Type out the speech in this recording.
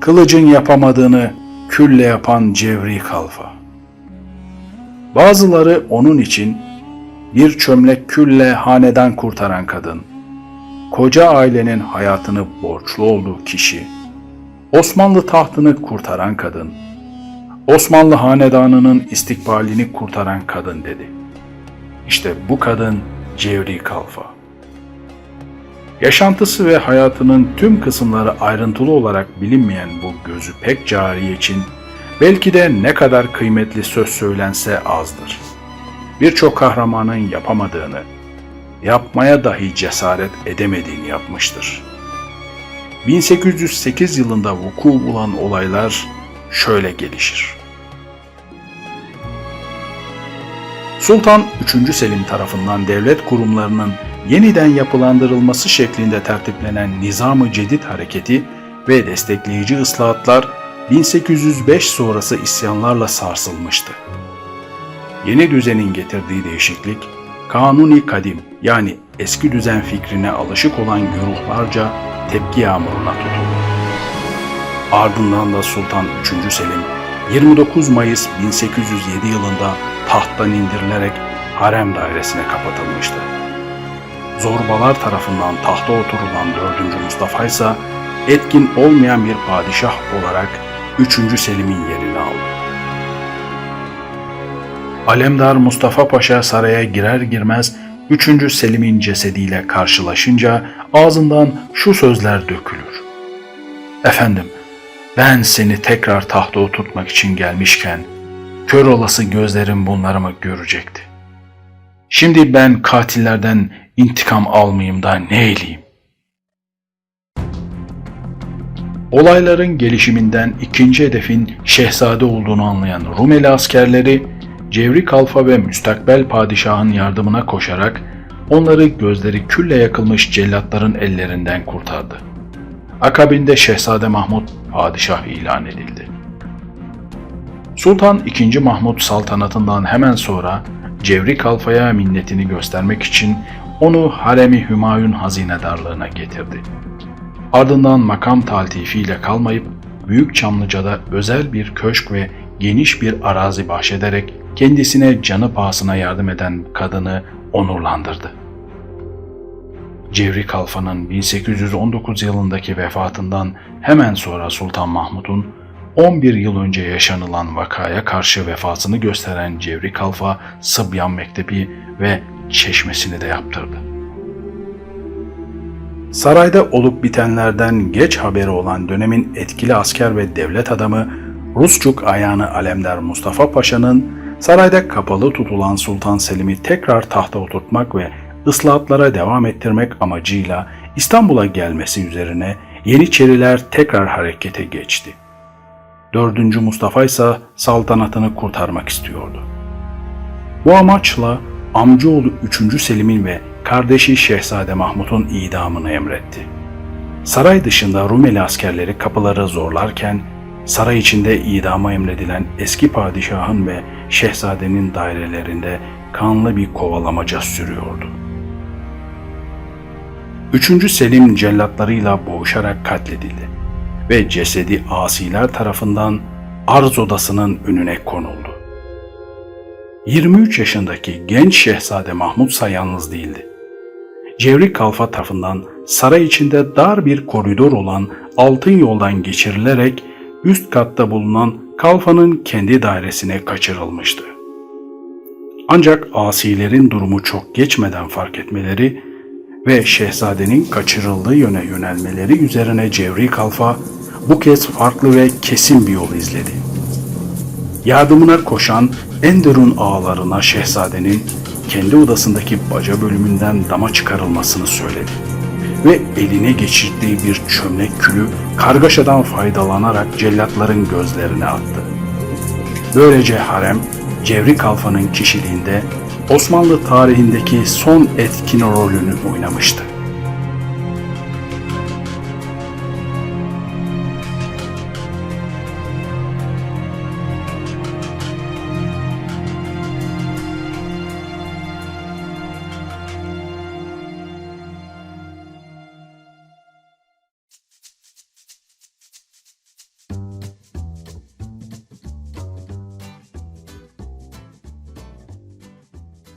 kılıcın yapamadığını külle yapan cevri kalfa. Bazıları onun için bir çömlek külle hanedan kurtaran kadın, koca ailenin hayatını borçlu olduğu kişi, Osmanlı tahtını kurtaran kadın, Osmanlı hanedanının istikbalini kurtaran kadın dedi. İşte bu kadın Cevri Kalfa. Yaşantısı ve hayatının tüm kısımları ayrıntılı olarak bilinmeyen bu gözü pek cari için belki de ne kadar kıymetli söz söylense azdır. Birçok kahramanın yapamadığını, yapmaya dahi cesaret edemediğini yapmıştır. 1808 yılında vuku bulan olaylar şöyle gelişir. Sultan 3. Selim tarafından devlet kurumlarının yeniden yapılandırılması şeklinde tertiplenen Nizam-ı Cedid hareketi ve destekleyici ıslahatlar 1805 sonrası isyanlarla sarsılmıştı. Yeni düzenin getirdiği değişiklik, kanuni kadim yani eski düzen fikrine alışık olan güruhlarca tepki yağmuruna tutuldu. Ardından da Sultan 3. Selim 29 Mayıs 1807 yılında tahttan indirilerek harem dairesine kapatılmıştı. Zorbalar tarafından tahta oturulan 4. Mustafa ise etkin olmayan bir padişah olarak 3. Selim'in yerini aldı. Alemdar Mustafa Paşa saraya girer girmez 3. Selim'in cesediyle karşılaşınca ağzından şu sözler dökülür. Efendim, ben seni tekrar tahta oturtmak için gelmişken, kör olası gözlerim bunları mı görecekti? Şimdi ben katillerden intikam almayayım da ne eyleyeyim? Olayların gelişiminden ikinci hedefin şehzade olduğunu anlayan Rumeli askerleri, Cevri Kalfa ve müstakbel padişahın yardımına koşarak onları gözleri külle yakılmış cellatların ellerinden kurtardı. Akabinde Şehzade Mahmut padişah ilan edildi. Sultan II. Mahmut saltanatından hemen sonra Cevri Kalfa'ya minnetini göstermek için onu Haremi Hümayun hazinedarlığına getirdi. Ardından makam taltifiyle kalmayıp Büyük Çamlıca'da özel bir köşk ve geniş bir arazi bahşederek kendisine canı pahasına yardım eden kadını onurlandırdı. Cevri Kalfa'nın 1819 yılındaki vefatından hemen sonra Sultan Mahmud'un 11 yıl önce yaşanılan vakaya karşı vefasını gösteren Cevri Kalfa Sıbyan Mektebi ve çeşmesini de yaptırdı. Sarayda olup bitenlerden geç haberi olan dönemin etkili asker ve devlet adamı Rusçuk ayağını Alemdar Mustafa Paşa'nın sarayda kapalı tutulan Sultan Selim'i tekrar tahta oturtmak ve ıslahatlara devam ettirmek amacıyla İstanbul'a gelmesi üzerine Yeniçeriler tekrar harekete geçti. 4. Mustafa ise saltanatını kurtarmak istiyordu. Bu amaçla amcaoğlu 3. Selim'in ve kardeşi Şehzade Mahmut'un idamını emretti. Saray dışında Rumeli askerleri kapıları zorlarken saray içinde idama emredilen eski padişahın ve şehzadenin dairelerinde kanlı bir kovalamaca sürüyordu. Üçüncü Selim cellatlarıyla boğuşarak katledildi ve cesedi asiler tarafından arz odasının önüne konuldu. 23 yaşındaki genç şehzade Mahmud ise yalnız değildi. Cevrik Kalfa tarafından saray içinde dar bir koridor olan altın yoldan geçirilerek üst katta bulunan Kalfa'nın kendi dairesine kaçırılmıştı. Ancak asilerin durumu çok geçmeden fark etmeleri ve şehzadenin kaçırıldığı yöne yönelmeleri üzerine Cevri Kalfa bu kez farklı ve kesin bir yol izledi. Yardımına koşan Enderun ağalarına şehzadenin kendi odasındaki baca bölümünden dama çıkarılmasını söyledi ve eline geçirdiği bir çömlek külü kargaşadan faydalanarak cellatların gözlerine attı. Böylece harem Cevri Kalfa'nın kişiliğinde Osmanlı tarihindeki son etkin rolünü oynamıştı.